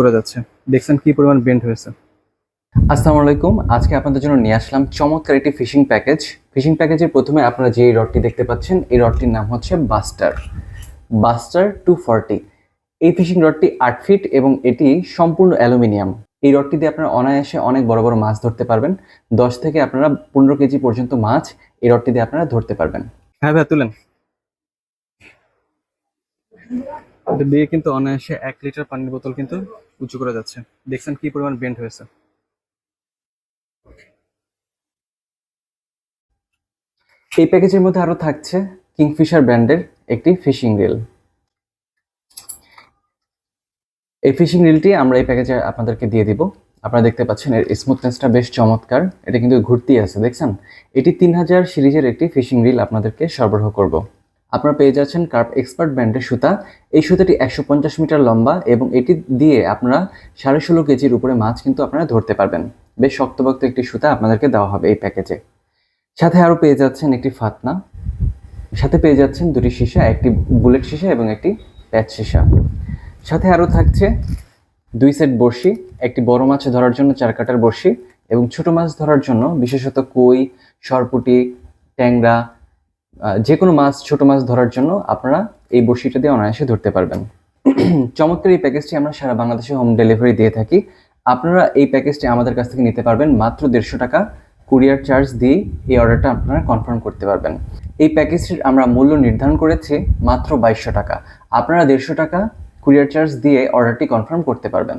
করে যাচ্ছে। দেখছেন কি পরিমাণ বেন্ড হয়েছে। আসসালামু আলাইকুম। আজকে আপনাদের জন্য নিয়ে আসলাম চমৎকার একটি ফিশিং প্যাকেজ ফিশিং প্যাকেজের প্রথমে আপনারা যে রডটি দেখতে পাচ্ছেন, এই রডটির নাম হচ্ছে বাস্টার বাস্টার টু ফর্টি এই ফিশিং রডটি আট ফিট এবং এটি সম্পূর্ণ অ্যালুমিনিয়াম। এই রডটি দিয়ে আপনারা অনায়াসে অনেক বড় বড় মাছ ধরতে পারবেন। দশ থেকে আপনারা পনেরো কেজি পর্যন্ত মাছ এই রডটি দিয়ে আপনারা ধরতে পারবেন। হ্যাঁ ভাই, তুলেন। এটা দিয়ে কিন্তু অনায়াসে এক লিটার পানির বোতল কিন্তু উঁচু করা যাচ্ছে। দেখছেন কি পরিমাণ বেন্ড হয়েছে। এই প্যাকেজের মধ্যে আরও থাকছে কিংফিশার ব্র্যান্ডের একটি ফিশিং রিল। এই ফিশিং রিলটি আমরা এই প্যাকেজে আপনাদেরকে দিয়ে দিব। আপনারা দেখতে পাচ্ছেন এর স্মুথনেসটা বেশ চমৎকার। এটা কিন্তু ঘুরতেই আছে, দেখছেন? এটি তিন হাজার সিরিজের একটি ফিশিং রিল আপনাদেরকে সরবরাহ করব। আপনারা পেয়ে যাচ্ছেন কার্প এক্সপার্ট ব্র্যান্ডের সুতা। এই সুতাটি একশো পঞ্চাশ মিটার লম্বা এবং এটি দিয়ে আপনারা সাড়ে ষোলো কেজির উপরে মাছ কিন্তু আপনারা ধরতে পারবেন। বেশ শক্তভক্ত একটি সুতা আপনাদেরকে দেওয়া হবে এই প্যাকেজে। সাথে আরও পেয়ে যাচ্ছেন একটি ফাতনা। সাথে পেয়ে যাচ্ছেন দুটি সীসা, একটি বুলেট সীসা এবং একটি প্যাচ সীসা। সাথে আরও থাকছে দুই সেট বড়শি, একটি বড় মাছ ধরার জন্য চার কাটার বড়শি এবং ছোট মাছ ধরার জন্য বিশেষত কই, সরপুটি, ট্যাংরা যে কোনো মাছ, ছোট মাছ ধরার জন্য আপনারা এই বড়শিটা দিয়ে অনায়াসে ধরতে পারবেন। চমৎকার এই প্যাকেজটি আমরা সারা বাংলাদেশে হোম ডেলিভারি দিয়ে থাকি। আপনারা এই প্যাকেজটি আমাদের কাছ থেকে নিতে পারবেন মাত্র দেড়শো টাকা। কুরিয়ার চার্জ দিয়ে এই অর্ডারটা আপনারা কনফার্ম করতে পারবেন। এই প্যাকেজটির আমরা মূল্য নির্ধারণ করেছি মাত্র বাইশশো টাকা। আপনারা দেড়শো টাকা কুরিয়ার চার্জ দিয়ে অর্ডারটি কনফার্ম করতে পারবেন।